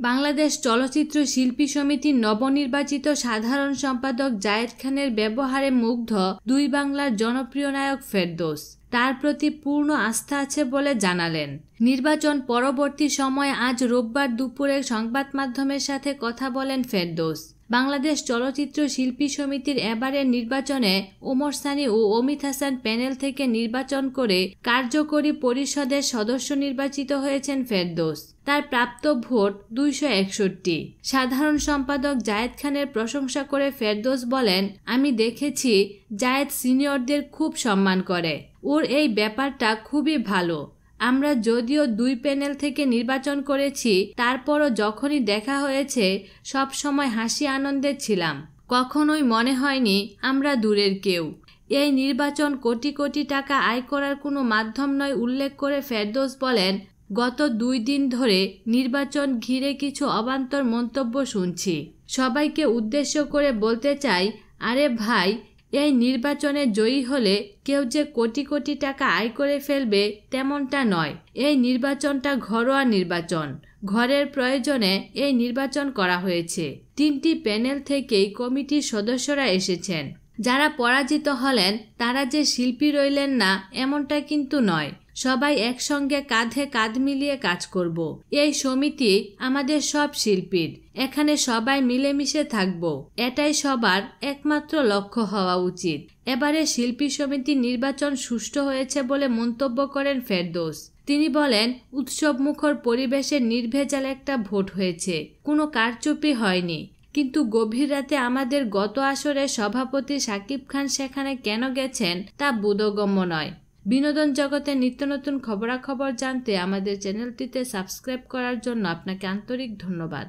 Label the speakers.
Speaker 1: বাংলাদেশ চলচ্চিত্র শিল্পী সমিতির নবনির্বাচিত সাধারণ সম্পাদক জায়েদ খানের ব্যবহারে মুগ্ধ দুই বাংলার জনপ্রিয় নায়ক ফেরদোস। তার প্রতি পূর্ণ আস্থা আছে বলে জানালেন। নির্বাচন পরবর্তী সময়ে আজ রোববার দুপুরে সংবাদ মাধ্যমের সাথে কথা বলেন ফেরদৌস। বাংলাদেশ চলচ্চিত্র শিল্পী সমিতির এবারের নির্বাচনে ওমর সানি ও অমিত হাসান প্যানেল থেকে নির্বাচন করে কার্যকরী পরিষদের সদস্য নির্বাচিত হয়েছেন ফেরদোস। তার প্রাপ্ত ভোট দুইশো একষট্টি। সাধারণ সম্পাদক জায়েদ খানের প্রশংসা করে ফেরদোস বলেন, আমি দেখেছি জায়েদ সিনিয়রদের খুব সম্মান করে। ওর এই ব্যাপারটা খুবই ভালো। আমরা যদিও দুই প্যানেল থেকে নির্বাচন করেছি, তারপরও যখনই দেখা হয়েছে, সব সময় হাসি আনন্দে ছিলাম। কখনোই মনে হয়নি আমরা দূরের কেউ। এই নির্বাচন কোটি কোটি টাকা আয় করার কোনো মাধ্যম নয় উল্লেখ করে ফেরদোস বলেন, গত দুই দিন ধরে নির্বাচন ঘিরে কিছু অবান্তর মন্তব্য শুনছি। সবাইকে উদ্দেশ্য করে বলতে চাই, আরে ভাই এই নির্বাচনে জয়ী হলে কেউ যে কোটি কোটি টাকা আয় করে ফেলবে তেমনটা নয়। এই নির্বাচনটা ঘরোয়া নির্বাচন। ঘরের প্রয়োজনে এই নির্বাচন করা হয়েছে। তিনটি প্যানেল থেকেই কমিটির সদস্যরা এসেছেন। যারা পরাজিত হলেন, তারা যে শিল্পী রইলেন না, এমনটা কিন্তু নয়। সবাই একসঙ্গে কাঁধে কাঁধ মিলিয়ে কাজ করব। এই সমিতি আমাদের সব শিল্পীর। এখানে সবাই মিলেমিশে থাকব। এটাই সবার একমাত্র লক্ষ্য হওয়া উচিত। এবারে শিল্পী সমিতি নির্বাচন সুষ্ঠু হয়েছে বলে মন্তব্য করেন ফেরদোস। তিনি বলেন উৎসব মুখর পরিবেশে নির্ভেজাল একটা ভোট হয়েছে। কোনো কারচুপি হয়নি। কিন্তু গভীর রাতে আমাদের গত আসরে সভাপতি সাকিব খান সেখানে কেন গেছেন তা বোধগম্য নয়। বিনোদন জগতে নিত্য নতুন খবরাখবর জানতে আমাদের চ্যানেলটিতে সাবস্ক্রাইব করার জন্য আপনাকে আন্তরিক ধন্যবাদ।